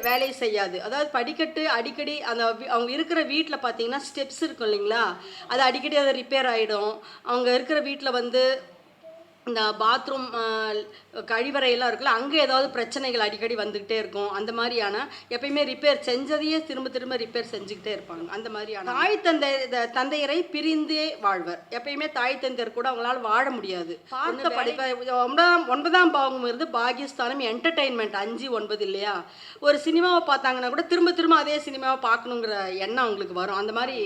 வேலை செய்யாது. அதாவது படிக்கட்டு அடிக்கடி அந்த அவங்க இருக்கிற வீட்டில் பார்த்தீங்கன்னா ஸ்டெப்ஸ் இருக்கும் இல்லைங்களா? அது அடிக்கடி அது ரிப்பேர் ஆகிடும் அவங்க இருக்கிற வீட்டில் வந்து இந்த பாத்ரூம் கழிவறையெல்லாம் இருக்குல்ல அங்கே ஏதாவது பிரச்சனைகள் அடிக்கடி வந்துக்கிட்டே இருக்கும். அந்த மாதிரியான எப்பயுமே ரிப்பேர் செஞ்சதையே திரும்ப திரும்ப ரிப்பேர் செஞ்சுக்கிட்டே இருப்பாங்க. அந்த மாதிரியான தாய் தந்தை தந்தையரை பிரிந்தே வாழ்வர். எப்பயுமே தாய் தந்தையர் கூட அவங்களால வாழ முடியாது. பார்த்த படிப்ப ஒன்பதாம் ஒன்பதாம் பாவம் இருந்து பாகிஸ்தானம் என்டர்டெயின்மெண்ட் அஞ்சு ஒன்பது இல்லையா? ஒரு சினிமாவை பார்த்தாங்கன்னா கூட திரும்ப திரும்ப அதே சினிமாவை பார்க்கணுங்கிற எண்ணம் அவங்களுக்கு வரும். அந்த மாதிரி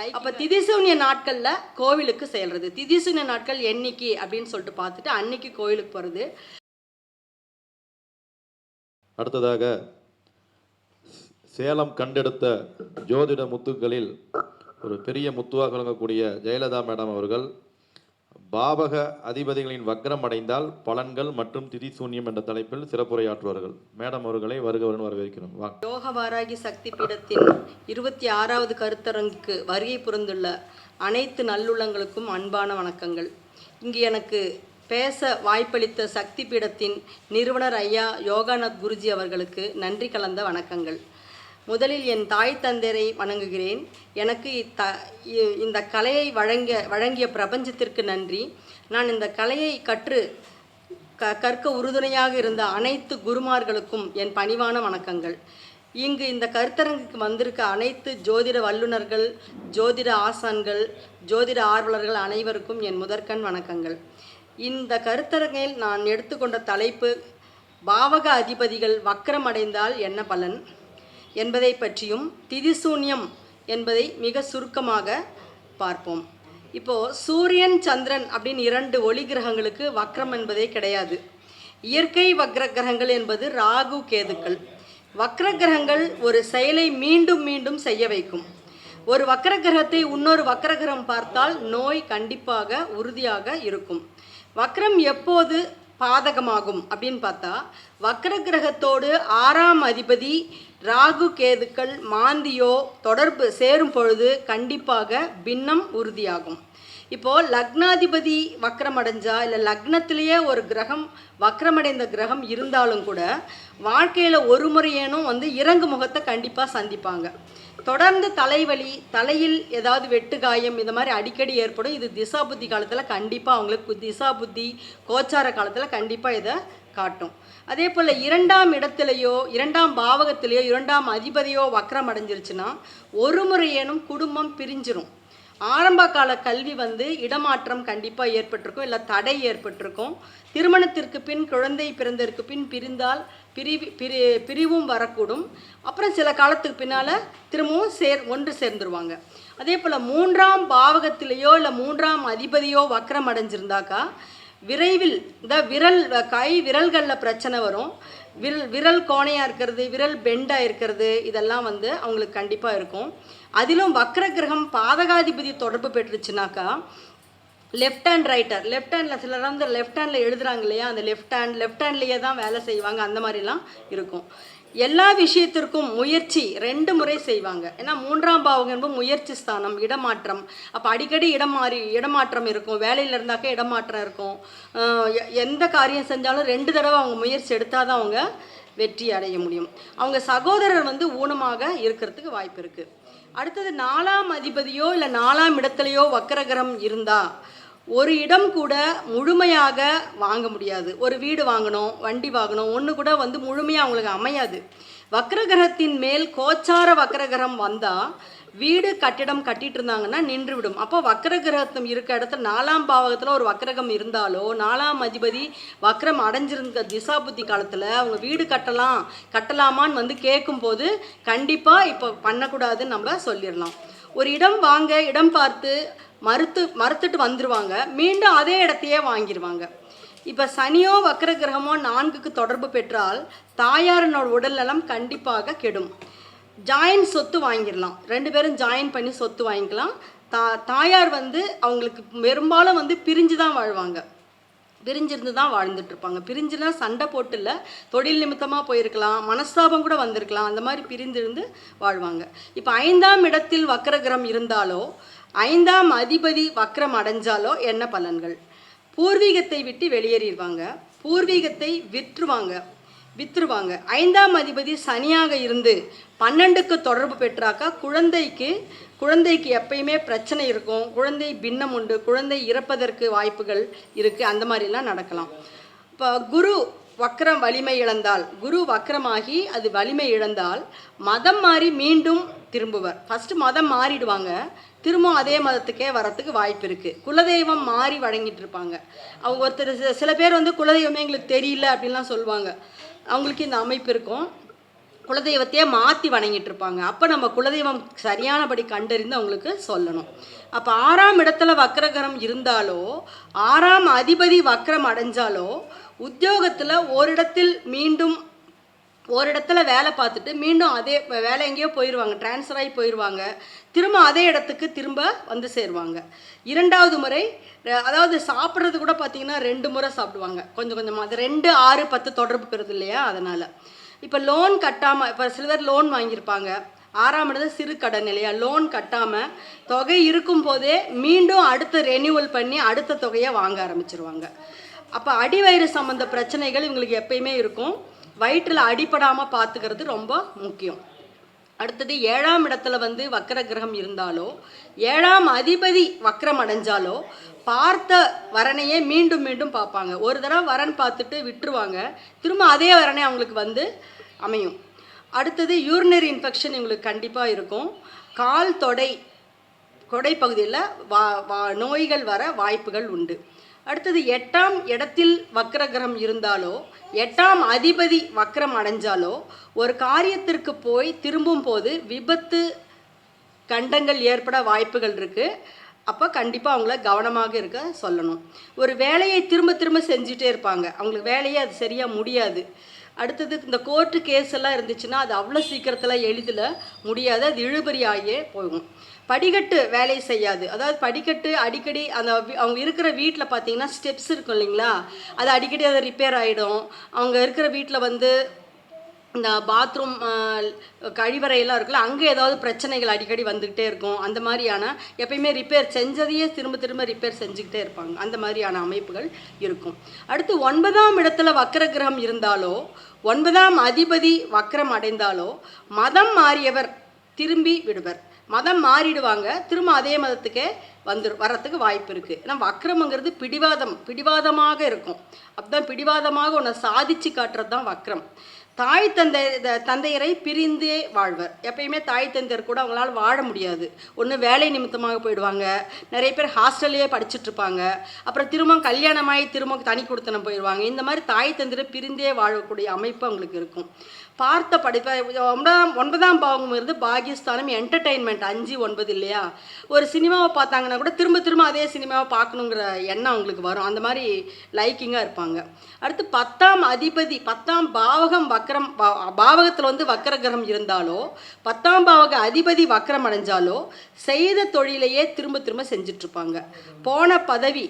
லைக் அப்போ திதிசூன்ய நாட்களில் கோவிலுக்கு செல்றது. திதிசூன்ய நாட்கள் என்னைக்கு அப்படின்னு சொல்லிட்டு பார்த்துட்டு அன்னைக்கு கோவிலுக்கு போகிறது அடுத்ததாக சேலம் கண்டெடுத்த ஜோதிட முத்துக்களில் ஒரு பெரிய முத்துவாக விளங்கக்கூடிய ஜெயலலிதா மேடம் அவர்கள் பாவக அதிபதிகளின் வக்ரம் அடைந்தால் பலன்கள் மற்றும் திதி சூன்யம் என்ற தலைப்பில் சிறப்புரையாற்றுவார்கள். மேடம் அவர்களை வருகவரன் வரவேற்கிறோம். வாங்க யோக வாராகி சக்தி பீடத்தின் இருபத்தி ஆறாவது கருத்தரங்குக்கு வருகை புரிந்துள்ள அனைத்து நல்லுள்ளங்களுக்கும் அன்பான வணக்கங்கள். இங்கு எனக்கு பேச வாய்ப்பளித்த சக்தி பீடத்தின் நிறுவனர் ஐயா யோகாநாத் குருஜி அவர்களுக்கு நன்றி கலந்த வணக்கங்கள். முதலில் என் தாய் தந்தையரை வணங்குகிறேன். எனக்கு இத்த இந்த கலையை வழங்க வழங்கிய பிரபஞ்சத்திற்கு நன்றி. நான் இந்த கலையை கற்று க கற்க உறுதுணையாக இருந்த அனைத்து குருமார்களுக்கும் என் பணிவான வணக்கங்கள். இங்கு இந்த கருத்தரங்குக்கு வந்திருக்க அனைத்து ஜோதிட வல்லுநர்கள் ஜோதிட ஆசான்கள் ஜோதிட ஆர்வலர்கள் அனைவருக்கும் என் முதற்கண் வணக்கங்கள். இந்த கருத்தரங்கில் நான் எடுத்துக்கொண்ட தலைப்பு பாவக அதிபதிகள் வக்கரமடைந்தால் என்ன பலன்? என்பதை பற்றியும் திதிசூன்யம் என்பதை மிக சுருக்கமாக பார்ப்போம். இப்போ சூரியன் சந்திரன் அப்படின்னு இரண்டு ஒளி கிரகங்களுக்கு வக்ரம் என்பதே கிடையாது. இயற்கை வக்ர கிரகங்கள் என்பது ராகு கேதுக்கள். வக்ர கிரகங்கள் ஒரு செயலை மீண்டும் மீண்டும் செய்ய வைக்கும். ஒரு வக்ர கிரகத்தை இன்னொரு வக்ர கிரகம் பார்த்தால் நோய் கண்டிப்பாக உறுதியாக இருக்கும். வக்ரம் எப்போது பாதகமாகும் அப்படின்னு பார்த்தா வக்ர கிரகத்தோடு ஆறாம் அதிபதி ராகு கேதுக்கள் மாந்தியோ தொடர்பு சேரும் பொழுது கண்டிப்பாக பின்னம் உறுதியாகும். இப்போது லக்னாதிபதி வக்ரம் அடைஞ்சா இல்லை லக்னத்திலேயே ஒரு கிரகம் வக்ரமடைந்த கிரகம் இருந்தாலும் கூட வாழ்க்கையில் ஒரு முறையேனும் வந்து இறங்கு முகத்தை கண்டிப்பாக சந்திப்பாங்க. தொடர்ந்து தலைவலி தலையில் ஏதாவது வெட்டு காயம் இந்த மாதிரி அடிக்கடி ஏற்படும். இது திசா புத்தி காலத்தில் கண்டிப்பாக அவங்களுக்கு திசா புத்தி கோச்சார காலத்தில் கண்டிப்பாக இதை காட்டும். அதே போல் இரண்டாம் இடத்துலையோ இரண்டாம் பாவகத்திலேயோ இரண்டாம் அதிபதியோ வக்ரம் அடைஞ்சிருச்சுன்னா ஒரு முறையேனும் குடும்பம் பிரிஞ்சிரும். ஆரம்ப கால கல்வி வந்து இடமாற்றம் கண்டிப்பாக ஏற்பட்டிருக்கும் இல்லை தடை ஏற்பட்டிருக்கும். திருமணத்திற்கு பின் குழந்தை பிறந்ததற்கு பின் பிரிந்தால் பிரிவி பிரி பிரிவும் வரக்கூடும். அப்புறம் சில காலத்துக்கு பின்னால் திரும்பவும் சேர் ஒன்று சேர்ந்துருவாங்க. அதே போல் மூன்றாம் பாவகத்திலேயோ இல்லை மூன்றாம் அதிபதியோ வக்கரம் அடைஞ்சிருந்தாக்கா விரைவில் இந்த விரல் கை விரல்களில் பிரச்சனை வரும். விரல் விரல் கோணையாக இருக்கிறது விரல் பெண்டாக இருக்கிறது இதெல்லாம் வந்து அவங்களுக்கு கண்டிப்பாக இருக்கும். அதிலும் வக்ர கிரகம் பாதகாதிபதி தொடர்பு பெற்றுச்சுனாக்கா லெஃப்ட் ஹேண்ட் ரைட்டர் லெஃப்ட் ஹேண்டில் சிலர் வந்து லெஃப்ட் ஹேண்டில் எழுதுறாங்க இல்லையா? அந்த லெஃப்ட் ஹேண்ட் லெஃப்ட் ஹேண்ட்லேயே தான் வேலை செய்வாங்க. அந்த மாதிரிலாம் இருக்கும். எல்லா விஷயத்திற்கும் முயற்சி ரெண்டு முறை செய்வாங்க. ஏன்னா மூன்றாம் பாவகம் என்பது முயற்சி ஸ்தானம் இடமாற்றம். அப்போ அடிக்கடி இடம் மாறி இடமாற்றம் இருக்கும். வேலையில் இருந்தாக்க இடமாற்றம் இருக்கும். எந்த காரியம் செஞ்சாலும் ரெண்டு தடவை அவங்க முயற்சி எடுத்தால் தான் அவங்க வெற்றி அடைய முடியும். அவங்க சகோதரர் வந்து ஊனமாக இருக்கிறதுக்கு வாய்ப்பு இருக்குது அடுத்தது நாலாம் அதிபதியோ இல்லை நாலாம் இடத்துலையோ வக்கரகரம் இருந்தால் ஒரு இடம் கூட முழுமையாக வாங்க முடியாது. ஒரு வீடு வாங்கணும் வண்டி வாங்கணும் ஒன்று கூட வந்து முழுமையாக அவங்களுக்கு அமையாது. வக்ரகிரகத்தின் மேல் கோச்சார வக்ரகிரகம் வந்தால் வீடு கட்டிடம் கட்டிட்டு இருந்தாங்கன்னா நின்று விடும் அப்போ வக்ரகிரகத்தம் இருக்க இடத்துல நாலாம் பாவகத்தில் ஒரு வக்ரகம் இருந்தாலோ நாலாம் அதிபதி வக்ரம் அடைஞ்சிருந்த திசா புத்தி காலத்தில் அவங்க வீடு கட்டலாம் கட்டலாமான்னு வந்து கேட்கும்போது கண்டிப்பாக இப்போ பண்ணக்கூடாதுன்னு நம்ம சொல்லிடலாம். ஒரு இடம் வாங்க இடம் பார்த்து மறுத்து மறுத்துட்டு வந்துருவாங்க. மீண்டும் அதே இடத்தையே வாங்கிடுவாங்க இப்போ சனியோ வக்கர கிரகமோ நான்குக்கு தொடர்பு பெற்றால் தாயாரினோட உடல்நலம் கண்டிப்பாக கெடும். ஜாயின் சொத்து வாங்கிடலாம். ரெண்டு பேரும் ஜாயின் பண்ணி சொத்து வாங்கிக்கலாம். தா தாயார் வந்து அவங்களுக்கு பெரும்பாலும் வந்து பிரிஞ்சு தான் வாழ்வாங்க. பிரிஞ்சிருந்து தான் வாழ்ந்துட்டு இருப்பாங்க. பிரிஞ்சுனா சண்டை போட்டு இல்லை தொழில் நிமித்தமாக போயிருக்கலாம் மனஸ்தாபம் கூட வந்திருக்கலாம். அந்த மாதிரி பிரிந்திருந்து வாழ்வாங்க. இப்போ ஐந்தாம் இடத்தில் வக்ரகிரம் இருந்தாலோ ஐந்தாம் அதிபதி வக்ரம் அடைஞ்சாலோ என்ன பலன்கள்? பூர்வீகத்தை விட்டு வெளியேறிடுவாங்க. பூர்வீகத்தை விற்றுவாங்க. வித்துருவாங்க. ஐந்தாம் அதிபதி சனியாக இருந்து பன்னெண்டுக்கு தொடர்பு பெற்றாக்கா? குழந்தைக்கு குழந்தைக்கு எப்பயுமே பிரச்சனை இருக்கும். குழந்தை பின்னம் உண்டு. குழந்தை இறப்பதற்கு வாய்ப்புகள் இருக்குது அந்த மாதிரிலாம் நடக்கலாம். இப்போ குரு வக்ரம் வலிமை இழந்தால் குரு வக்ரமாகி அது வலிமை இழந்தால் மதம் மாறி மீண்டும் திரும்புவர். ஃபஸ்ட்டு மதம் மாறிடுவாங்க. திரும்பவும் அதே மதத்துக்கே வரத்துக்கு வாய்ப்பு இருக்குது குலதெய்வம் மாறி வழங்கிட்டு இருப்பாங்க. அவங்க ஒருத்தர் சில பேர் வந்து குலதெய்வமே எங்களுக்கு தெரியல அப்படின்லாம் சொல்லுவாங்க. அவங்களுக்கு இந்த அமைப்பு இருக்கும். குலதெய்வத்தையே மாற்றி வணங்கிட்டு இருப்பாங்க. அப்போ நம்ம குலதெய்வம் சரியானபடி கண்டறிந்து அவங்களுக்கு சொல்லணும். அப்போ ஆறாம் இடத்துல வக்ரகரம் இருந்தாலோ ஆறாம் அதிபதி வக்ரம் அடைஞ்சாலோ உத்தியோகத்தில் ஓரிடத்தில் மீண்டும் ஒரு இடத்துல வேலை பார்த்துட்டு மீண்டும் அதே வேலை எங்கேயோ போயிடுவாங்க ட்ரான்ஸ்ஃபர் ஆகி போயிடுவாங்க திரும்ப அதே இடத்துக்கு திரும்ப வந்து சேருவாங்க. இரண்டாவது முறை அதாவது சாப்பிட்றது கூட பார்த்தீங்கன்னா ரெண்டு முறை சாப்பிடுவாங்க. கொஞ்சம் கொஞ்சமாக அது ரெண்டு ஆறு பத்து தொடர்பு பெறுது இல்லையா? அதனால். இப்போ லோன் கட்டாமல் இப்போ சில பேர் லோன் வாங்கியிருப்பாங்க. ஆறாம் இடத்துல சிறு கடன் இல்லையா? லோன் கட்டாமல் தொகை இருக்கும் போதே மீண்டும் அடுத்த ரெனியூவல் பண்ணி அடுத்த தொகையை வாங்க ஆரம்பிச்சிருவாங்க. அப்போ அடிவயிறு சம்மந்த பிரச்சனைகள் இவங்களுக்கு எப்பயுமே இருக்கும். வயிற்றில் அடிபடாமல் பார்த்துக்கிறது ரொம்ப முக்கியம். அடுத்தது ஏழாம் இடத்துல வந்து வக்கர கிரகம் இருந்தாலோ ஏழாம் அதிபதி வக்கரம் அடைஞ்சாலோ பார்த்த வரனையே மீண்டும் மீண்டும் பார்ப்பாங்க. ஒரு தடவை வரன் பார்த்துட்டு விட்டுருவாங்க. திரும்ப அதே வரனே அவங்களுக்கு வந்து அமையும். அடுத்தது யூரினரி இன்ஃபெக்ஷன் இவங்களுக்கு கண்டிப்பாக இருக்கும். கால் தொடை கொடை பகுதியில் வா வா நோய்கள் வர வாய்ப்புகள் உண்டு. அடுத்தது எட்டாம் இடத்தில் வக்ரகிரகம் இருந்தாலோ எட்டாம் அதிபதி வக்ரம் அடைஞ்சாலோ ஒரு காரியத்திற்கு போய் திரும்பும் போது விபத்து கண்டங்கள் ஏற்பட வாய்ப்புகள் இருக்குது அப்போ கண்டிப்பாக அவங்கள கவனமாக இருக்க சொல்லணும். ஒரு வேலையை திரும்ப திரும்ப செஞ்சுட்டே இருப்பாங்க. அவங்களுக்கு வேலையே அது சரியாக முடியாது. அடுத்தது இந்த கோர்ட்டு கேஸ் எல்லாம் இருந்துச்சுன்னா அது அவ்வளோ சீக்கிரத்தில் எளிதில் முடியாது. அது இழுபறியாகியே போகும் படிக்கட்டு வேலை செய்யாது. அதாவது படிக்கட்டு அடிக்கடி அந்த அவங்க இருக்கிற வீட்டில் பார்த்தீங்கன்னா ஸ்டெப்ஸ் இருக்கும் இல்லைங்களா? அது அடிக்கடி அது ரிப்பேர் ஆகிடும் அவங்க இருக்கிற வீட்டில் வந்து இந்த பாத்ரூம் கழிவறையெல்லாம் இருக்குல்ல அங்கே ஏதாவது பிரச்சனைகள் அடிக்கடி வந்துக்கிட்டே இருக்கும். அந்த மாதிரியான எப்பயுமே ரிப்பேர் செஞ்சதையே திரும்ப திரும்ப ரிப்பேர் செஞ்சுக்கிட்டே இருப்பாங்க. அந்த மாதிரியான அமைப்புகள் இருக்கும். அடுத்து ஒன்பதாம் இடத்துல வக்கர கிரகம் இருந்தாலோ ஒன்பதாம் அதிபதி வக்கரம் அடைந்தாலோ மதம் மாறியவர் திரும்பி விடுவர். மதம் மாறிடுவாங்க. திரும்ப அதே மதத்துக்கே வந்து வரத்துக்கு வாய்ப்பு இருக்குது ஏன்னா வக்ரம்ங்கிறது பிடிவாதம் பிடிவாதமாக இருக்கும். அப்பதான் பிடிவாதமாக உன்னை சாதிச்சு காட்டுறது தான் வக்ரம். தாய் தந்தை த- தந்தையரை பிரிந்தே வாழ்வர். எப்பயுமே தாய் தந்தையர் கூட அவங்களால வாழ முடியாது. ஒன்று வேலை நிமித்தமாக போயிடுவாங்க. நிறைய பேர் ஹாஸ்டல்லையே படிச்சுட்ருப்பாங்க. அப்புறம் திரும்ப கல்யாணமாகி திரும்ப தனி கொடுத்தனம் போயிடுவாங்க. இந்த மாதிரி தாய் தந்தையரை பிரிந்தே வாழக்கூடிய அமைப்பு அவங்களுக்கு இருக்கும். பார்த்த படிப்பை ஒன்பதாம் ஒன்பதாம் பாவம் இருந்து பாகிஸ்தானம் என்டர்டெயின்மெண்ட் அஞ்சு ஒன்பது இல்லையா? ஒரு சினிமாவை பார்த்தாங்கன்னா கூட திரும்ப திரும்ப அதே சினிமாவை பார்க்கணுங்கிற எண்ணம் அவங்களுக்கு வரும். அந்த மாதிரி லைக்கிங்காக இருப்பாங்க. அடுத்து பத்தாம் அதிபதி பத்தாம் பாவகம் வக்கரம் பாவகத்தில் வந்து வக்கர கிரகம் இருந்தாலோ பத்தாம் பாவக அதிபதி வக்கரம் அடைஞ்சாலோ செய்த தொழிலையே திரும்ப திரும்ப செஞ்சிட்ருப்பாங்க. போன பதவி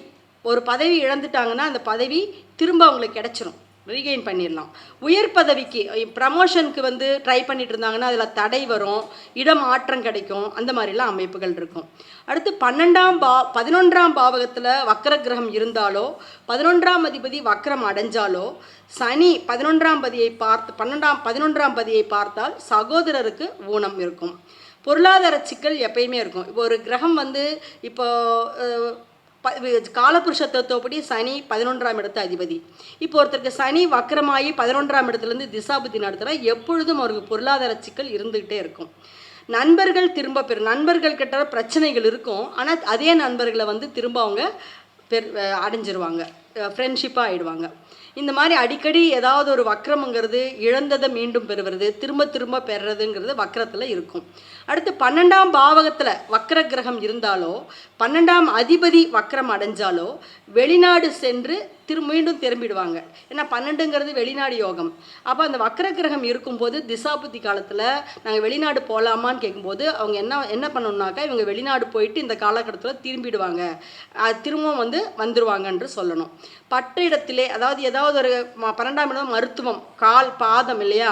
ஒரு பதவி இழந்துட்டாங்கன்னா அந்த பதவி திரும்ப அவங்களுக்கு கிடச்சிரும். ரீகெயின் பண்ணிடலாம். உயர் பதவிக்கு ப்ரமோஷனுக்கு வந்து ட்ரை பண்ணிட்டு இருந்தாங்கன்னா அதில் தடை வரும் இடம் மாற்றம் கிடைக்கும் அந்த மாதிரிலாம் அமைப்புகள் இருக்கும். அடுத்து பன்னெண்டாம் பா பதினொன்றாம் பாவகத்தில் வக்கர கிரகம் இருந்தாலோ பதினொன்றாம் அதிபதி வக்கரம் அடைஞ்சாலோ சனி பதினொன்றாம் பதியை பார்த்து பன்னெண்டாம் பதினொன்றாம் பதியை பார்த்தால் சகோதரருக்கு ஊனம் இருக்கும். பொருளாதார சிக்கல் எப்பயுமே இருக்கும். இப்போ ஒரு கிரகம் வந்து இப்போ ப- காலபுருஷ தத்துவப்படி சனி பதினொன்றாம் இடத்து அதிபதி. இப்போ ஒருத்தருக்கு சனி வக்கரமாகி பதினொன்றாம் இடத்துலேருந்து திசாபுத்தி நடத்துகிற எப்பொழுதும் அவருக்கு பொருளாதார சிக்கல் இருந்துகிட்டே இருக்கும். நண்பர்கள் திரும்ப பெறும் நண்பர்கள் கிட்ட பிரச்சனைகள் இருக்கும். ஆனால் அதே நண்பர்களை வந்து திரும்ப அவங்க பெர் அடைஞ்சிருவாங்க. ஃப்ரெண்ட்ஷிப்பாக ஆயிடுவாங்க. இந்த மாதிரி அடிக்கடி ஏதாவது ஒரு வக்கரம்ங்கிறது இழந்ததை மீண்டும் பெறுவது திரும்ப திரும்ப பெறுறதுங்கிறது வக்கரத்தில் இருக்கும். அடுத்து பன்னெண்டாம் பாவகத்தில் வக்கர கிரகம் இருந்தாலோ பன்னெண்டாம் அதிபதி வக்கரம் அடைஞ்சாலோ வெளிநாடு சென்று திரு மீண்டும் திரும்பிடுவாங்க. ஏன்னா பன்னெண்டுங்கிறது வெளிநாடு யோகம். அப்போ அந்த வக்கர கிரகம் இருக்கும்போது திசாபுத்தி காலத்தில் நாங்கள் வெளிநாடு போகலாமான்னு கேட்கும்போது அவங்க என்ன என்ன பண்ணணும்னாக்கா இவங்க வெளிநாடு போயிட்டு இந்த காலகட்டத்தில் திரும்பிடுவாங்க. திரும்பவும் வந்து வந்துடுவாங்கன்று சொல்லணும். பட்ட இடத்திலே அதாவது ஏதாவது ஒரு பன்னெண்டாம் இடம் மருத்துவம் கால் பாதம் இல்லையா?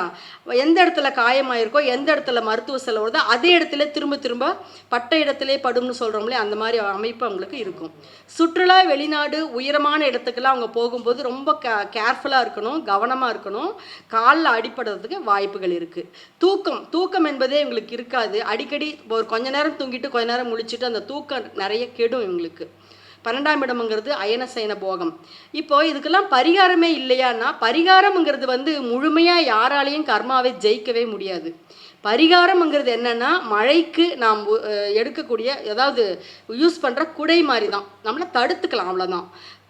எந்த இடத்துல காயமாயிருக்கோ எந்த இடத்துல மருத்துவ செலவு வருதோ அதே இடத்துல திரும்ப திரும்ப பட்ட இடத்திலே படும்னு சொல்கிறோம்லே அந்த மாதிரி அமைப்பு அவங்களுக்கு இருக்கும். சுற்றுலா வெளிநாடு உயரமான இடத்துக்கெல்லாம் அவங்க போகும்போது ரொம்ப க கேர்ஃபுல்லாக இருக்கணும் கவனமாக இருக்கணும். காலில் அடிப்படுறதுக்கு வாய்ப்புகள் இருக்குது தூக்கம் தூக்கம் என்பதே இவங்களுக்கு இருக்காது. அடிக்கடி ஒரு கொஞ்ச நேரம் தூங்கிட்டு கொஞ்ச நேரம் முழிச்சிட்டு அந்த தூக்கம் நிறைய கெடும் இவங்களுக்கு. பன்னெண்டாம் இடம்ங்கிறது அயனசயன போகம். இப்போ இதுக்கெல்லாம் பரிகாரமே இல்லையான்னா பரிகாரம்ங்கிறது வந்து முழுமையாக யாராலையும் கர்மாவை ஜெயிக்கவே முடியாது. பரிகாரம்ங்கிறது என்னன்னா மழைக்கு நாம் எடுக்கக்கூடிய ஏதாவது யூஸ் பண்ணுற குடை மாதிரி தான் நம்மளை தடுத்துக்கலாம் அவ்வளோதான்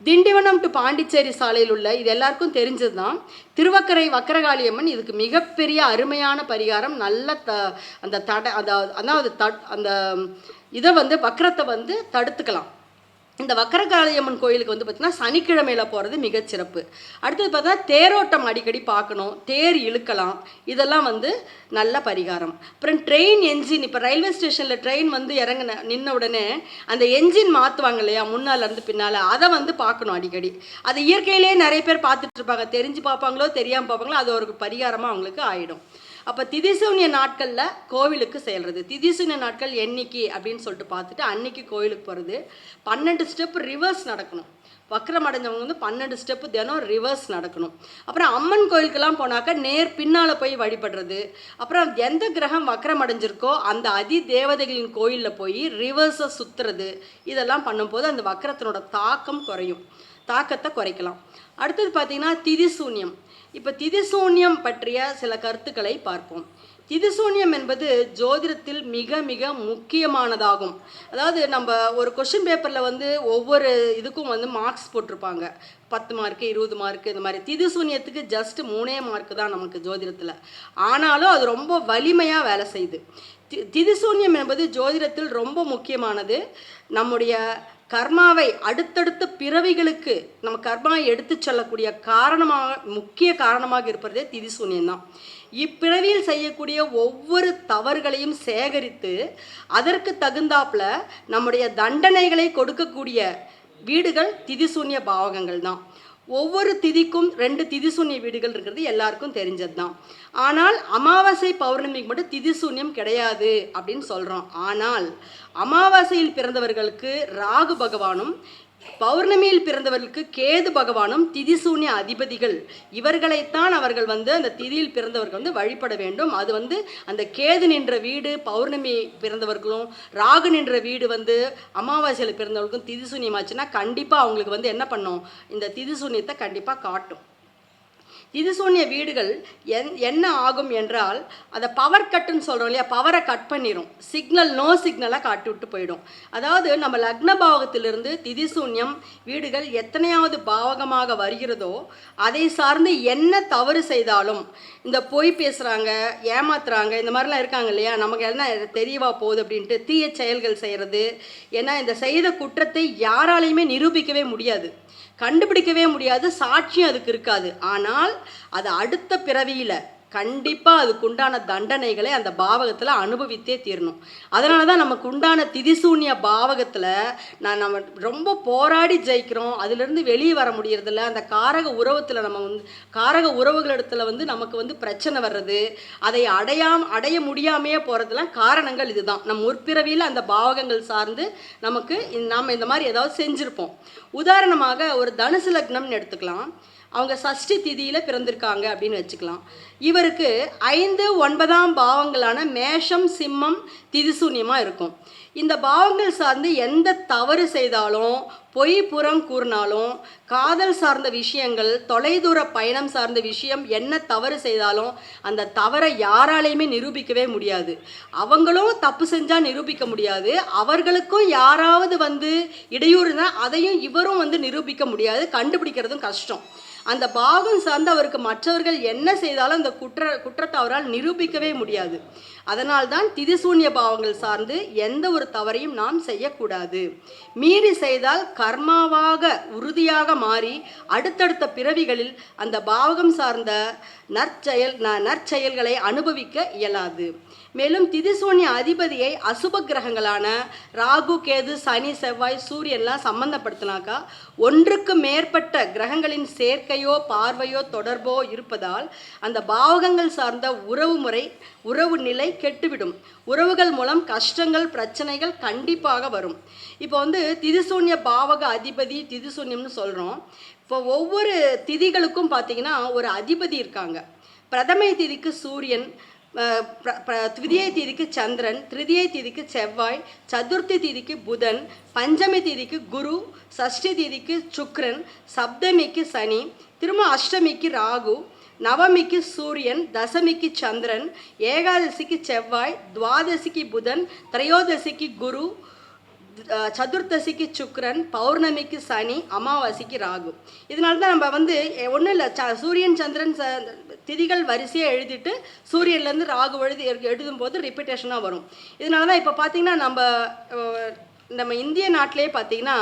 திண்டிவனம் டு பாண்டிச்சேரி சாலையில் உள்ள இது எல்லாருக்கும் தெரிஞ்சது தான் திருவக்கரை வக்கரகாளியம்மன் இதுக்கு மிகப்பெரிய அருமையான பரிகாரம். நல்ல த அந்த தடை அதாவது அதாவது தட் அந்த இதை வந்து வக்கரத்தை வந்து தடுத்துக்கலாம். இந்த வக்கரகாளியம்மன் கோயிலுக்கு வந்து பார்த்தீங்கன்னா சனிக்கிழமையில போகிறது மிகச்சிறப்பு அடுத்தது பார்த்தா தேரோட்டம் அடிக்கடி பார்க்கணும் தேர் இழுக்கலாம் இதெல்லாம் வந்து நல்ல பரிகாரம். அப்புறம் ட்ரெயின் என்ஜின் இப்போ ரயில்வே ஸ்டேஷனில் ட்ரெயின் வந்து இறங்கின நின்ன உடனே அந்த என்ஜின் மாற்றுவாங்க இல்லையா முன்னாலேருந்து பின்னால் அதை வந்து பார்க்கணும் அடிக்கடி. அது இயற்கையிலேயே நிறைய பேர் பார்த்துட்ருப்பாங்க தெரிஞ்சு பார்ப்பாங்களோ தெரியாமல் பார்ப்பாங்களோ அது ஒரு பரிகாரமாக அவங்களுக்கு ஆகிடும் அப்போ திதிசூன்ய நாட்களில் கோவிலுக்கு செல்றது திதிசூன்ய நாட்கள் என்னைக்கு அப்படின்னு சொல்லிட்டு பார்த்துட்டு அன்னைக்கு கோவிலுக்கு போகிறது பன்னெண்டு ஸ்டெப் ரிவர்ஸ் நடக்கணும். வக்கரம் அடைஞ்சவங்க வந்து பன்னெண்டு ஸ்டெப்பு தினம் ரிவர்ஸ் நடக்கணும். அப்புறம் அம்மன் கோயிலுக்கெல்லாம் போனாக்கா நேர் பின்னால் போய் வழிபடுறது. அப்புறம் எந்த கிரகம் வக்கரம் அடைஞ்சிருக்கோ அந்த அதி தேவதைகளின் கோயிலில் போய் ரிவர்ஸை சுற்றுறது இதெல்லாம் பண்ணும்போது அந்த வக்கரத்தினோட தாக்கம் குறையும். தாக்கத்தை குறைக்கலாம். அடுத்தது பார்த்திங்கன்னா திதிசூன்யம். இப்போ திதிசூன்யம் பற்றிய சில கருத்துக்களை பார்ப்போம். திதிசூன்யம் என்பது ஜோதிடத்தில் மிக மிக முக்கியமானதாகும். அதாவது நம்ம ஒரு கொஷின் பேப்பரில் வந்து ஒவ்வொரு இதுக்கும் வந்து மார்க்ஸ் போட்டிருப்பாங்க. பத்து மார்க்கு இருபது மார்க்கு இந்த மாதிரி. திதிசூன்யத்துக்கு ஜஸ்ட் மூணே மார்க்கு தான் நமக்கு ஜோதிடத்தில். ஆனாலும் அது ரொம்ப வலிமையாக வேலை செய்யுது தி திதிசூன்யம் என்பது ஜோதிடத்தில் ரொம்ப முக்கியமானது. நம்முடைய கர்மாவை அடுத்தடுத்த பிறவிகளுக்கு நம்ம கர்மாவை எடுத்து செல்லக்கூடிய காரணமாக முக்கிய காரணமாக இருப்பதே திதிசூன்யம் தான் இப்பிறவியில் செய்யக்கூடிய ஒவ்வொரு தவறுகளையும் சேகரித்து அதற்கு தகுந்தாப்புல நம்முடைய தண்டனைகளை கொடுக்கக்கூடிய வீடுகள் திதிசூன்ய பாவகங்கள் தான் ஒவ்வொரு திதிக்கும் ரெண்டு திதிசூன்ய வீடுகள் இருக்கிறது எல்லாருக்கும் தெரிஞ்சது தான் ஆனால் அமாவாசை பௌர்ணமிக்கு மட்டும் திதிசூன்யம் கிடையாது அப்படின்னு சொல்கிறோம் ஆனால் அமாவாசையில் பிறந்தவர்களுக்கு ராகு பகவானும் பௌர்ணமியில் பிறந்தவர்களுக்கு கேது பகவானும் திதிசூன்ய அதிபதிகள். இவர்களைத்தான் அவர்கள் வந்து அந்த திதியில் பிறந்தவர்கள் வந்து வழிபட வேண்டும். அது வந்து அந்த கேது நின்ற வீடு பௌர்ணமி பிறந்தவர்களும் ராகு நின்ற வீடு வந்து அமாவாசையில் பிறந்தவர்களுக்கும் திதிசூன்யமாச்சுன்னா கண்டிப்பாக அவங்களுக்கு வந்து என்ன பண்ணும்? இந்த திதிசூன்யத்தை கண்டிப்பாக காட்டும். திதிசூன்ய வீடுகள் என் என்ன ஆகும் என்றால் அதை பவர் கட்டுன்னு சொல்கிறோம் இல்லையா? பவரை கட் பண்ணிடும் சிக்னல் நோ சிக்னலாக காட்டி விட்டு போயிடும். அதாவது நம்ம லக்ன பாவகத்திலிருந்து திதிசூன்யம் வீடுகள் எத்தனையாவது பாவகமாக வருகிறதோ அதை சார்ந்து என்ன தவறு செய்தாலும் இந்த பொய் பேசுகிறாங்க ஏமாத்துறாங்க இந்த மாதிரிலாம் இருக்காங்க இல்லையா? நமக்கு என்ன தெரியவா போகுது அப்படின்ட்டு தீய செயல்கள் செய்கிறது ஏன்னா இந்த செய்த குற்றத்தை யாராலையுமே நிரூபிக்கவே முடியாது. கண்டுபிடிக்கவே முடியாது சாட்சியம் அதுக்கு இருக்காது. ஆனால் அது அடுத்த பிறவியில் கண்டிப்பாக அதுக்குண்டான தண்டனைகளை அந்த பாவகத்தில் அனுபவித்தே தீரணும். அதனால தான் நமக்கு உண்டான திதிசூன்ய பாவகத்தில் நான் நம்ம ரொம்ப போராடி ஜெயிக்கிறோம். அதுலேருந்து வெளியே வர முடியறதில்ல. அந்த காரக உறவத்தில் நம்ம வந்து காரக உறவுகளிடத்துல வந்து நமக்கு வந்து பிரச்சனை வர்றது அதை அடையாம அடைய முடியாமையே போகிறதுலாம் காரணங்கள் இதுதான். நம் முற்பிறவியில் அந்த பாவகங்கள் சார்ந்து நமக்கு நாம் இந்த மாதிரி ஏதாவது செஞ்சுருப்போம். உதாரணமாக ஒரு தனுசு லக்னம்னு எடுத்துக்கலாம். அவங்க சஷ்டி திதியில் பிறந்திருக்காங்க அப்படின்னு வச்சுக்கலாம். இவருக்கு ஐந்து ஒன்பதாம் பாவங்களான மேஷம் சிம்மம் திதிசூன்யமாக இருக்கும். இந்த பாவங்கள் சார்ந்து எந்த தவறு செய்தாலும் பொய் புறம் கூறினாலும் காதல் சார்ந்த விஷயங்கள் தொலைதூர பயணம் சார்ந்த விஷயம் என்ன தவறு செய்தாலும் அந்த தவறை யாராலையுமே நிரூபிக்கவே முடியாது. அவங்களும் தப்பு செஞ்சால் நிரூபிக்க முடியாது. அவர்களுக்கும் யாராவது வந்து இடையூறுனா அதையும் இவரும் வந்து நிரூபிக்க முடியாது. கண்டுபிடிக்கிறதும் கஷ்டம். அந்த பாவம் சார்ந்து அவருக்கு மற்றவர்கள் என்ன செய்தாலும் அந்த குற்ற குற்றத்தை அவரால் நிரூபிக்கவே முடியாது. அதனால்தான் திதிசூன்ய பாவங்கள் சார்ந்து எந்த ஒரு தவறையும் நாம் செய்யக்கூடாது. மீறி செய்தால் கர்மாவாக உறுதியாக மாறி அடுத்தடுத்த பிறவிகளில் அந்த பாவகம் சார்ந்த நற்செயல் ந- நற்செயல்களை அனுபவிக்க இயலாது. மேலும் திதிசூன்ய அதிபதியை அசுப கிரகங்களான ராகு கேது சனி செவ்வாய் சூரியன்லாம் சம்பந்தப்படுத்தினாக்கா ஒன்றுக்கு மேற்பட்ட கிரகங்களின் சேர்க்கையோ பார்வையோ தொடர்போ இருப்பதால் அந்த பாவகங்கள் சார்ந்த உறவு முறை உறவு நிலை கெட்டுவிடும். உறவுகள் மூலம் கஷ்டங்கள் பிரச்சனைகள் கண்டிப்பாக வரும். இப்போ வந்து திதிசூன்ய பாவக அதிபதி திதிசூன்யம்னு சொல்கிறோம் இப்போ ஒவ்வொரு திதிகளுக்கும் பார்த்தீங்கன்னா ஒரு அதிபதி இருக்காங்க. பிரதமை திதிக்கு சூரியன் அஹ், பிர- சந்திரன் திருதியை தீதிக்கு செவ்வாய் சதுர்த்தி தீதிக்கு புதன் பஞ்சமி தீதிக்கு குரு சஷ்டி தீதிக்கு சுக்ரன் சப்தமிக்கு சனி திரும்ப அஷ்டமிக்கு ராகு நவமிக்கு சூரியன் தசமிக்கு சந்திரன் ஏகாதசிக்கு செவ்வாய் துவாதசிக்கு புதன் திரையோதசிக்கு குரு சதுர்த்தசிக்கு சுக்ரன் பௌர்ணமிக்கு சனி அமாவாசைக்கு ராகு. இதனால தான் நம்ம வந்து ஒன்றும் இல்லை ச சூரியன் சந்திரன் ச திதிகள் வரிசையாக எழுதிட்டு சூரியன்லேருந்து ராகு எழுதி எழுதும் போது ரிப்பீட்டேஷனாக வரும். இதனால தான் இப்போ பார்த்தீங்கன்னா நம்ம நம்ம இந்திய நாட்டிலே பார்த்தீங்கன்னா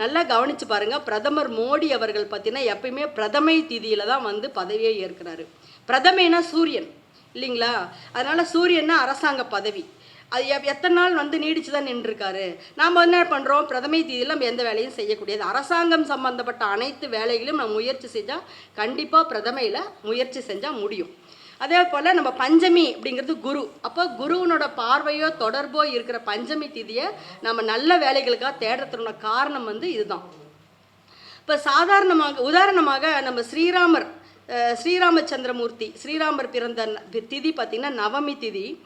நல்லா கவனித்து பாருங்கள் பிரதமர் மோடி அவர்கள் பார்த்தீங்கன்னா எப்பயுமே பிரதமை திதியில் தான் வந்து பதவியை ஏற்கிறாரு. பிரதமைனா சூரியன் இல்லைங்களா? அதனால் சூரியன்னா அரசாங்க பதவி. அது எப்- எத்தனை நாள் வந்து நீடிச்சு தான் நின்றுருக்காரு. நாம் என்ன பண்ணுறோம் பிரதமை தீதியில் நம்ம எந்த வேலையும் செய்யக்கூடியது. அரசாங்கம் சம்பந்தப்பட்ட அனைத்து வேலைகளையும் நம்ம முயற்சி செஞ்சால் கண்டிப்பாக பிரதமையில் முயற்சி செஞ்சால் முடியும். அதே போல் நம்ம பஞ்சமி அப்படிங்கிறது குரு. அப்போ குருவனோட பார்வையோ தொடர்போ இருக்கிற பஞ்சமி திதியை நம்ம நல்ல வேலைகளுக்காக தேடுறதுனோட காரணம் வந்து இதுதான். இப்போ சாதாரணமாக உதாரணமாக நம்ம ஸ்ரீராமர் ஸ்ரீராமச்சந்திரமூர்த்தி ஸ்ரீராமர் பிறந்த திதி பார்த்திங்கன்னா நவமி திதி.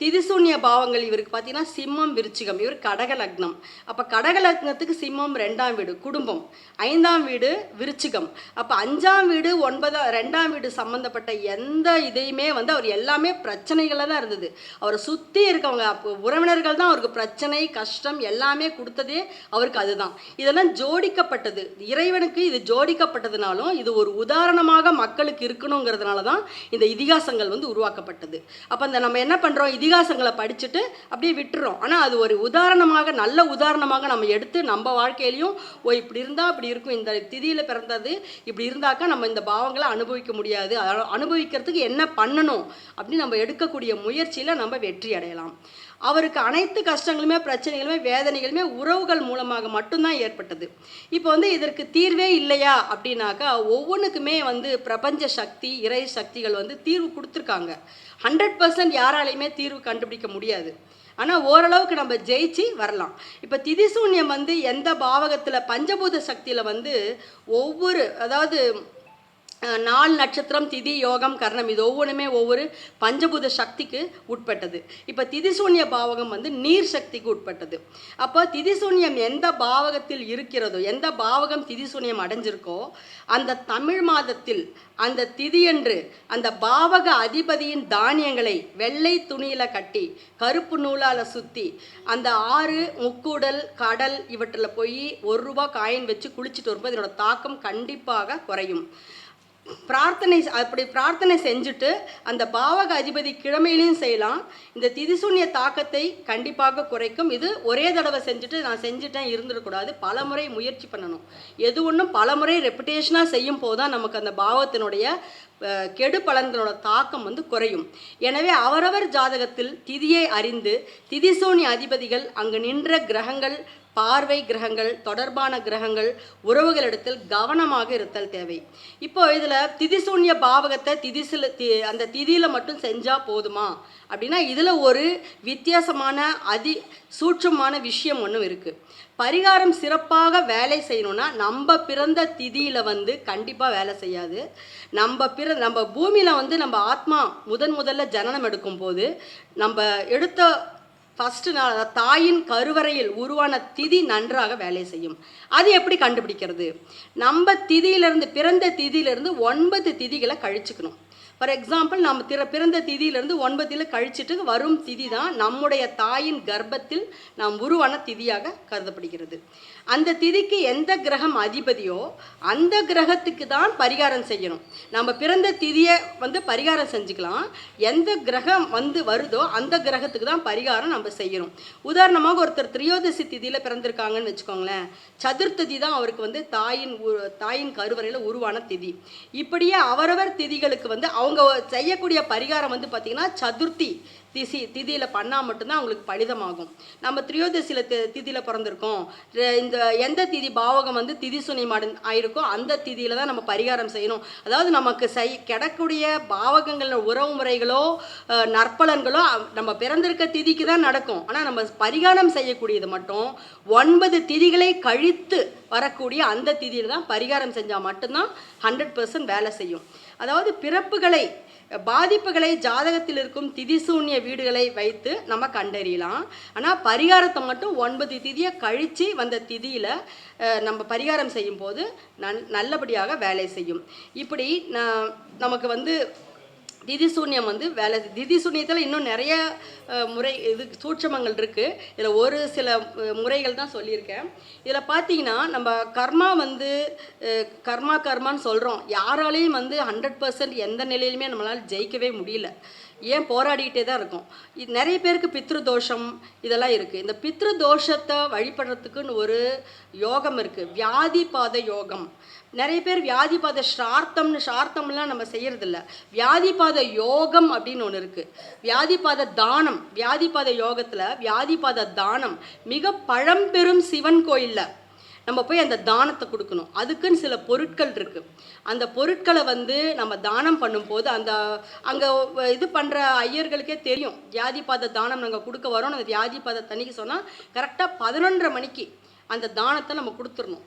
திதிசூன்ய பாவங்கள் இவருக்கு பார்த்தீங்கன்னா சிம்மம் விருச்சிகம். இவர் கடக லக்னம் அப்போ கடக லக்னத்துக்கு சிம்மம் ரெண்டாம் வீடு குடும்பம். ஐந்தாம் வீடு விருச்சிகம். அப்போ அஞ்சாம் வீடு ஒன்பதாம் ரெண்டாம் வீடு சம்மந்தப்பட்ட எந்த இதையுமே வந்து அவர் எல்லாமே பிரச்சனைகளில் தான் இருந்தது. அவரை சுற்றி இருக்கவங்க அப்போ உறவினர்கள் தான் அவருக்கு பிரச்சனை கஷ்டம் எல்லாமே கொடுத்ததே அவருக்கு அதுதான். இதெல்லாம் ஜோடிக்கப்பட்டது. இறைவனுக்கு இது ஜோடிக்கப்பட்டதுனாலும் இது ஒரு உதாரணமாக மக்களுக்கு இருக்கணுங்கிறதுனால தான் இந்த இதிகாசங்கள் வந்து உருவாக்கப்பட்டது. அப்போ அந்த நம்ம என்ன பண்ணுறோம் இதிகாசங்களை படிச்சுட்டு அப்படியே விட்டுறோம். ஆனால் அது ஒரு உதாரணமாக நல்ல உதாரணமாக நம்ம எடுத்து நம்ம வாழ்க்கையிலையும் ஓ இப்படி இருந்தால் இப்படி இருக்கும். இந்த திதியில் பிறந்தது இப்படி இருந்தாக்கா நம்ம இந்த பாவங்களை அனுபவிக்க முடியாது. அனுபவிக்கிறதுக்கு என்ன பண்ணணும்? அப்படின்னு நம்ம எடுக்கக்கூடிய முயற்சியில் நம்ம வெற்றி அடையலாம். அவருக்கு அனைத்து கஷ்டங்களுமே பிரச்சனைகளுமே வேதனைகளுமே உறவுகள் மூலமாக மட்டும்தான் ஏற்பட்டது. இப்போ வந்து இதற்கு தீர்வே இல்லையா அப்படின்னாக்கா ஒவ்வொன்றுக்குமே வந்து பிரபஞ்ச சக்தி இறை சக்திகள் வந்து தீர்வு கொடுத்துருக்காங்க. ஹண்ட்ரட் பர்சன்ட் யாராலையுமே தீர்வு கண்டுபிடிக்க முடியாது. ஆனால் ஓரளவுக்கு நம்ம ஜெயிச்சு வரலாம். இப்போ திதிசூன்யம் வந்து எந்த பாவகத்தில் பஞ்சபூத சக்தியில் வந்து ஒவ்வொரு அதாவது நாள் நட்சத்திரம் திதி யோகம் கர்ணம் இது ஒவ்வொன்றுமே ஒவ்வொரு பஞ்சபூத சக்திக்கு உட்பட்டது. இப்போ திதிசூன்ய பாவகம் வந்து நீர் சக்திக்கு உட்பட்டது. அப்போ திதிசூன்யம் எந்த பாவகத்தில் இருக்கிறதோ எந்த பாவகம் திதிசூன்யம் அடைஞ்சிருக்கோ அந்த தமிழ் மாதத்தில் அந்த திதியன்று அந்த பாவக அதிபதியின் தானியங்களை வெள்ளை துணியில் கட்டி கருப்பு நூலால் சுற்றி அந்த ஆறு முக்கூடல் கடல் இவற்றில் போய் ஒரு ரூபா காயின் வச்சு குளிச்சுட்டு வரும்போது இதனோட தாக்கம் கண்டிப்பாக குறையும். பிரார்த்தனை அப்படி பிரார்த்தனை செஞ்சுட்டு அந்த பாவக அதிபதி கிழமையிலையும் செய்யலாம். இந்த திதிசூன்ய தாக்கத்தை கண்டிப்பாக குறைக்கும். இது ஒரே தடவை செஞ்சுட்டு நான் செஞ்சுட்டேன் இருந்துடக்கூடாது. பல முறை முயற்சி பண்ணணும். எது ஒன்றும் பல முறை ரெப்புடேஷனாக செய்யும் போது தான் நமக்கு அந்த பாவத்தினுடைய கெடு பலன்களோட தாக்கம் வந்து குறையும். எனவே அவரவர் ஜாதகத்தில் திதியை அறிந்து திதிசூனிய அதிபதிகள் அங்கு நின்ற கிரகங்கள் பார்வை கிரகங்கள் தொடர்பான கிரகங்கள் உறவுகளிடத்தில் கவனமாக இருத்தல் தேவை. இப்போ இதில் திதிசூன்ய பாவகத்தை திதிசில் தி அந்த திதியில் மட்டும் செஞ்சால் போதுமா? அப்படின்னா இதில் ஒரு வித்தியாசமான அதி சூட்சமான விஷயம் ஒன்றும் இருக்குது பரிகாரம் சிறப்பாக வேலை செய்யணும்னா நம்ம பிறந்த திதியில் வந்து கண்டிப்பாக வேலை செய்யாது. நம்ம பிற நம்ம பூமியில் வந்து நம்ம ஆத்மா முதன் முதல்ல ஜனனம் எடுக்கும் போது நம்ம எடுத்த ஃபஸ்ட்டு நான் தாயின் கருவறையில் உருவான திதி நன்றாக வேலை செய்யும். அது எப்படி கண்டுபிடிக்கிறது? நம்ம திதியிலிருந்து பிறந்த திதியிலிருந்து ஒன்பது திதிகளை கழிச்சுக்கணும். ஃபார் எக்ஸாம்பிள் நம்ம திற பிறந்த திதியிலேருந்து ஒன்பதில் கழிச்சிட்டு வரும் திதி தான் நம்முடைய தாயின் கர்ப்பத்தில் நாம் உருவான திதியாக கருதப்படுகிறது. அந்த திதிக்கு எந்த கிரகம் அதிபதியோ அந்த கிரகத்துக்கு தான் பரிகாரம் செய்யணும். நம்ம பிறந்த திதியை வந்து பரிகாரம் செஞ்சுக்கலாம். எந்த கிரகம் வந்து வருதோ அந்த கிரகத்துக்கு தான் பரிகாரம் நம்ம செய்யணும். உதாரணமாக ஒருத்தர் திரியோதசி திதியில் பிறந்திருக்காங்கன்னு வச்சுக்கோங்களேன். சதுர்த்ததி தான் அவருக்கு வந்து தாயின் தாயின் கருவறையில் உருவான திதி. இப்படியே அவரவர் திதிகளுக்கு வந்து அவங்க செய்யக்கூடிய பரிகாரம் வந்து பார்த்திங்கன்னா சதுர்த்தி திசி திதியில் பண்ணால் மட்டும்தான் அவங்களுக்கு பலிதமாகும். நம்ம திரியோதசியில் தி திதியில் பிறந்திருக்கோம். இந்த எந்த திதி பாவகம் வந்து திதி சுனிமாடன் ஆயிருக்கோ அந்த திதியில் தான் நம்ம பரிகாரம் செய்யணும். அதாவது நமக்கு செய் கிடக்கூடிய பாவகங்கள் உறவு முறைகளோ நற்பலன்களோ நம்ம பிறந்திருக்க திதிக்கு தான் நடக்கும். ஆனால் நம்ம பரிகாரம் செய்யக்கூடியது மட்டும் ஒன்பது திதிகளை கழித்து வரக்கூடிய அந்த திதியில் தான் பரிகாரம் செஞ்சால் மட்டும்தான் ஹண்ட்ரட் பர்சன்ட் வேலை செய்யும். அதாவது பிறப்புகளை பாதிப்புகளை ஜாதகத்தில் இருக்கும் திதிசூன்ய வீடுகளை வைத்து நம்ம கண்டறியலாம். ஆனால் பரிகாரத்தை மட்டும் ஒன்பது திதியை கழித்து வந்த திதியில் நம்ம பரிகாரம் செய்யும்போது நன் நல்லபடியாக வேலை செய்யும். இப்படி ந- நமக்கு வந்து திதி சூன்யம் வந்து வேலை திதி சூன்யத்தில் இன்னும் நிறைய முறை இது சூட்சமங்கள் இருக்குது இதில் ஒரு சில முறைகள் தான் சொல்லியிருக்கேன். இதில் பார்த்தீங்கன்னா நம்ம கர்மா வந்து கர்மா கர்மான்னு சொல்கிறோம் யாராலையும் வந்து ஹண்ட்ரட் பர்சன்ட் எந்த நிலையிலுமே நம்மளால் ஜெயிக்கவே முடியல. ஏன் போராடிக்கிட்டே தான் இருக்கும். இது நிறைய பேருக்கு பித்ரு தோஷம் இதெல்லாம் இருக்குது இந்த பித்ரு தோஷத்தை வழிபடுறதுக்குன்னு ஒரு யோகம் இருக்குது வியாதி பாத யோகம். நிறைய பேர் வியாதிபாத ஸ்ரார்த்தம்னு ஸ்ரார்த்தம்லாம் நம்ம செய்யறதில்ல. வியாதிபாத யோகம் அப்படின்னு ஒன்று இருக்குது வியாதிபாத தானம் வியாதிபாத யோகத்தில் வியாதிபாத தானம் மிக பழம்பெரும் சிவன் கோயிலில் நம்ம போய் அந்த தானத்தை கொடுக்கணும். அதுக்குன்னு சில பொருட்கள் இருக்குது அந்த பொருட்களை வந்து நம்ம தானம் பண்ணும்போது அந்த அங்கே இது பண்ணுற ஐயர்களுக்கே தெரியும். வியாதிபாத தானம் நாங்கள் கொடுக்க வரோம். அந்த வியாதிபாத தண்ணிக்கு சொன்னால் கரெக்டாக பதினொன்றரை மணிக்கு அந்த தானத்தை நம்ம கொடுத்துடணும்.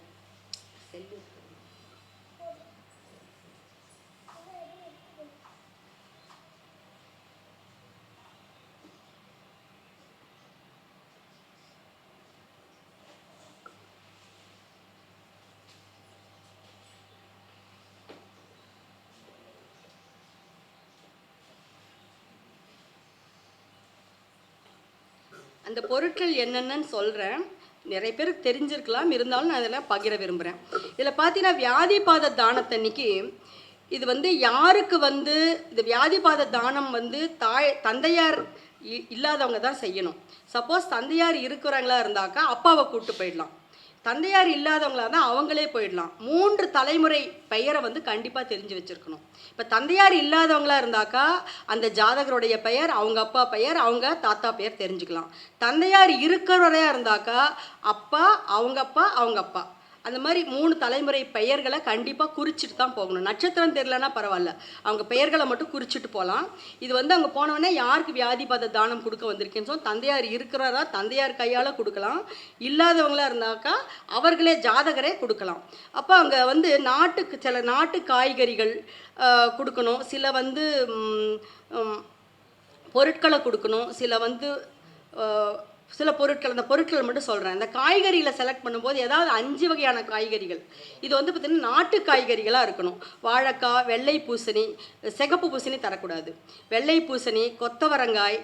அந்த பொருட்கள் என்னென்னு சொல்கிறேன் நிறைய பேருக்கு தெரிஞ்சிருக்கலாம். இருந்தாலும் நான் இதெல்லாம் பகிர விரும்புகிறேன் இதில் பார்த்தீங்கன்னா வியாதிபாத தானத்தன்னைக்கு இது வந்து யாருக்கு வந்து இந்த வியாதிபாத தானம் வந்து தாய் தந்தையார் இ- இல்லாதவங்க தான் செய்யணும். சப்போஸ் தந்தையார் இருக்கிறவங்களா இருந்தாக்கா அப்பாவை கூப்பிட்டு போயிடலாம். தந்தையார் இல்லாதவங்களா தான் அவங்களே போயிடலாம். மூன்று தலைமுறை பெயரை வந்து கண்டிப்பாக தெரிஞ்சு வச்சுருக்கணும். இப்போ தந்தையார் இல்லாதவங்களா இருந்தாக்கா அந்த ஜாதகருடைய பெயர் அவங்க அப்பா பெயர் அவங்க தாத்தா பெயர் தெரிஞ்சுக்கலாம். தந்தையார் இருக்கிறவரையாக இருந்தாக்கா அப்பா அவங்க அப்பா அவங்க அப்பா. அந்த மாதிரி மூணு தலைமுறை பெயர்களை கண்டிப்பாக குறிச்சிட்டு தான் போகணும். நட்சத்திரம் தெரிலனா பரவாயில்ல. அவங்க பெயர்களை மட்டும் குறிச்சிட்டு போகலாம் இது வந்து அங்கே போனவொடனே யாருக்கு வியாதிபாத தானம் கொடுக்க வந்திருக்கேன்னு சொல்லி தந்தையார் இருக்கிறாரா தந்தையார் கையால் கொடுக்கலாம். இல்லாதவங்களா இருந்தாக்கா அவர்களே ஜாதகரே கொடுக்கலாம். அப்போ அங்கே வந்து நாட்டுக்கு சில நாட்டு காய்கறிகள் கொடுக்கணும். சில வந்து பொருட்களை கொடுக்கணும். சில வந்து சில பொருட்கள் அந்த பொருட்கள் மட்டும் சொல்கிறேன் இந்த காய்கறிகளை செலக்ட் பண்ணும்போது ஏதாவது அஞ்சு வகையான காய்கறிகள். இது வந்து பார்த்திங்கன்னா நாட்டு காய்கறிகளாக இருக்கணும். வாழைக்காய் வெள்ளை பூசணி சிகப்பு பூசணி தரக்கூடாது. வெள்ளை பூசணி கொத்தவரங்காய்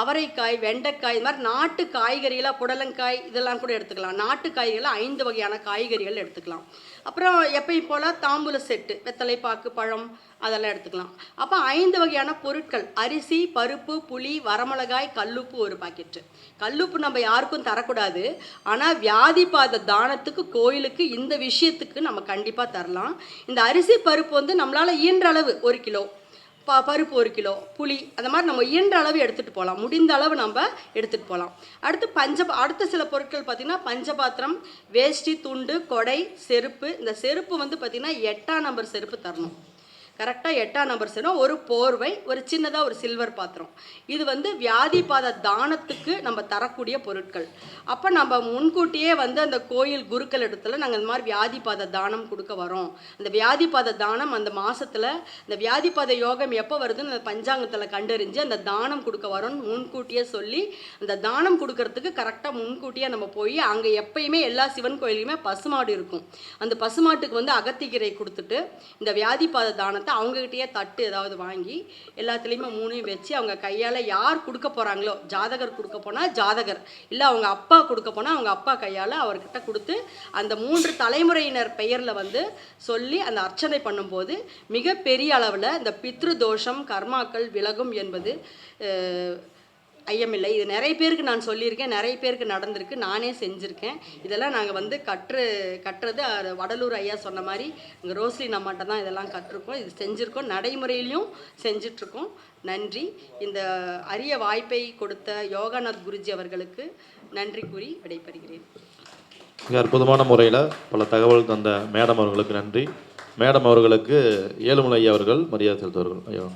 அவரைக்காய் வெண்டைக்காய் இது மாதிரி நாட்டு காய்கறிகளாக புடலங்காய் இதெல்லாம் கூட எடுத்துக்கலாம். நாட்டு காய்கறிகள் ஐந்து வகையான காய்கறிகள் எடுத்துக்கலாம். அப்புறம் எப்பயும் போல் தாம்பூல செட்டு வெத்தலை பாக்கு பழம் அதெல்லாம் எடுத்துக்கலாம். அப்போ ஐந்து வகையான பொருட்கள். அரிசி பருப்பு புளி வரமிளகாய் கல்லுப்பு ஒரு பாக்கெட்டு கல்லுப்பு நம்ம யாருக்கும் தரக்கூடாது. ஆனால் வியாதி பாத தானத்துக்கு கோயிலுக்கு இந்த விஷயத்துக்கு நம்ம கண்டிப்பாக தரலாம். இந்த அரிசி பருப்பு வந்து நம்மளால் இயன்ற அளவு ஒரு கிலோ. ப பருப்பு ஒரு கிலோ புளி அந்த மாதிரி நம்ம இயன்ற அளவு எடுத்துகிட்டு போகலாம் முடிந்த அளவு நம்ம எடுத்துகிட்டு போகலாம் அடுத்து பஞ்ச அடுத்த சில பொருட்கள் பார்த்திங்கன்னா பஞ்சபாத்திரம் வேஷ்டி துண்டு கொடை செருப்பு. இந்த செருப்பு வந்து பார்த்திங்கன்னா எட்டாம் நம்பர் செருப்பு தரணும். கரெக்டாக எட்டாம் நம்பர் செருப்பு ஒரு போர்வை ஒரு சின்னதாக ஒரு சில்வர் பாத்திரம். இது வந்து வியாதிபாத தானத்துக்கு நம்ம தரக்கூடிய பொருட்கள். அப்போ நம்ம முன்கூட்டியே வந்து அந்த கோயில் குருக்கள் இடத்துல நாங்கள் இந்த மாதிரி வியாதிபாத தானம் கொடுக்க வரோம். அந்த வியாதிபாத தானம் அந்த மாதத்தில் இந்த வியாதிபாத யோகம் எப்போ வருதுன்னு அந்த பஞ்சாங்கத்தில் கண்டறிஞ்சு அந்த தானம் கொடுக்க வரோம்னு முன்கூட்டியே சொல்லி அந்த தானம் கொடுக்கறதுக்கு கரெக்டாக முன்கூட்டியே நம்ம போய் அங்கே எப்பயுமே எல்லா சிவன் கோயிலுமே பசுமாடு இருக்கும். அந்த பசுமாட்டுக்கு வந்து அகத்திக்கீரை கொடுத்துட்டு இந்த வியாதிபாத தானத்தை மாட்டேன் அவங்ககிட்டயே தட்டு ஏதாவது வாங்கி எல்லாத்துலேயுமே மூணையும் வச்சு அவங்க கையால் யார் கொடுக்க போகிறாங்களோ ஜாதகர் கொடுக்க போனால் ஜாதகர். இல்லை அவங்க அப்பா கொடுக்க போனால் அவங்க அப்பா கையால் அவர்கிட்ட கொடுத்து அந்த மூன்று தலைமுறையினர் பெயரில் வந்து சொல்லி அந்த அர்ச்சனை பண்ணும்போது மிகப்பெரிய அளவில் இந்த பித்ரு தோஷம் கர்மாக்கள் விலகும் என்பது ஐயமில்லை இது நிறைய பேருக்கு நான் சொல்லியிருக்கேன். நிறைய பேருக்கு நடந்திருக்கு. நானே செஞ்சுருக்கேன். இதெல்லாம் நாங்கள் வந்து கற்று கட்டுறது வடலூர் ஐயா சொன்ன மாதிரி இங்கே ரோஸ்லின் அம்மாட்ட தான் இதெல்லாம் கற்றுருக்கோம். இது செஞ்சுருக்கோம். நடைமுறையிலையும் செஞ்சிட்ருக்கோம். நன்றி. இந்த அரிய வாய்ப்பை கொடுத்த யோகாநாத் குருஜி அவர்களுக்கு நன்றி கூறி விடைபெறுகிறேன். மிக அற்புதமான முறையில் பல தகவல் தந்த மேடம் அவர்களுக்கு நன்றி. மேடம் அவர்களுக்கு ஏழுமலை ஐயா அவர்கள் மரியாதை செலுத்துவார்கள். ஐயா.